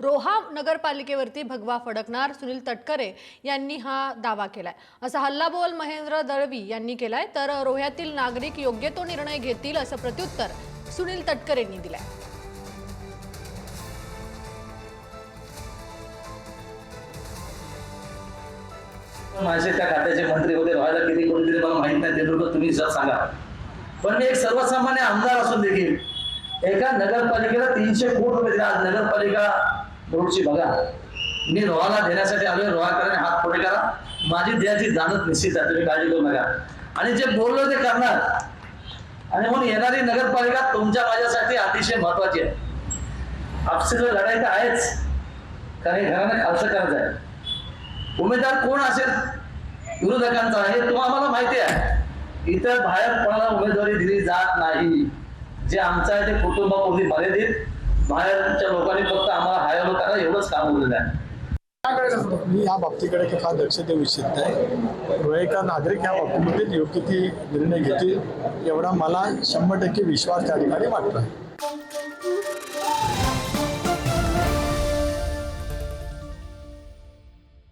रोहा नगरपालिकेवरती भगवा फडकणार सुनील तटकरे यांनी हा दावा केलाय. असा हल्लाबोल महेंद्र दळवी यांनी केलाय. तर रोह्यातील नागरिक योग्य तो निर्णय घेतील असं प्रत्युत्तर सुनील तटकरेंनी दिलंय. माझे त्या खात्याचे मंत्री होते. व्हायला किती कोणतरी मला माहीत नाही. ते लोक तुम्ही जर सांगा. पण मी एक सर्वसामान्य आमदार असून देखील एका नगरपालिकेला तीनशे कोटी रुपये दिला. नगरपालिका रोडची बघा. मी रोहाला देण्यासाठी आलोय रोहाकडे हात पुढे करा. माझी देहाची जाणत निश्चित आहे तुम्ही काळजी करू नका. आणि जे बोललो ते करणार. आणि म्हणून येणारी नगरपालिका तुमच्या माझ्यासाठी अतिशय महत्वाची आहे. आपसीला लढाई तर आहेच काही घराने खालचं करायचं आहे. उमेदवार कोण असेल? विरोधकांचा हे तुम्हाला आम्हाला माहिती आहे. इतर बाहेर कोणाला उमेदवारी दिली जात नाही. जे आमचं आहे ते कुटुंबापुरती मर्यादित. बाहेरच्या लोकांनी फक्त आम्हाला करा एवढंच काम उरलेलं आहे मी या बाबतीकडे फार लक्ष देऊ इच्छित नाही. रोहेका नागरिक या बाबतीमध्ये योग्य ती निर्णय घेतील एवढा मला शंभर टक्के विश्वास त्या ठिकाणी वाटतो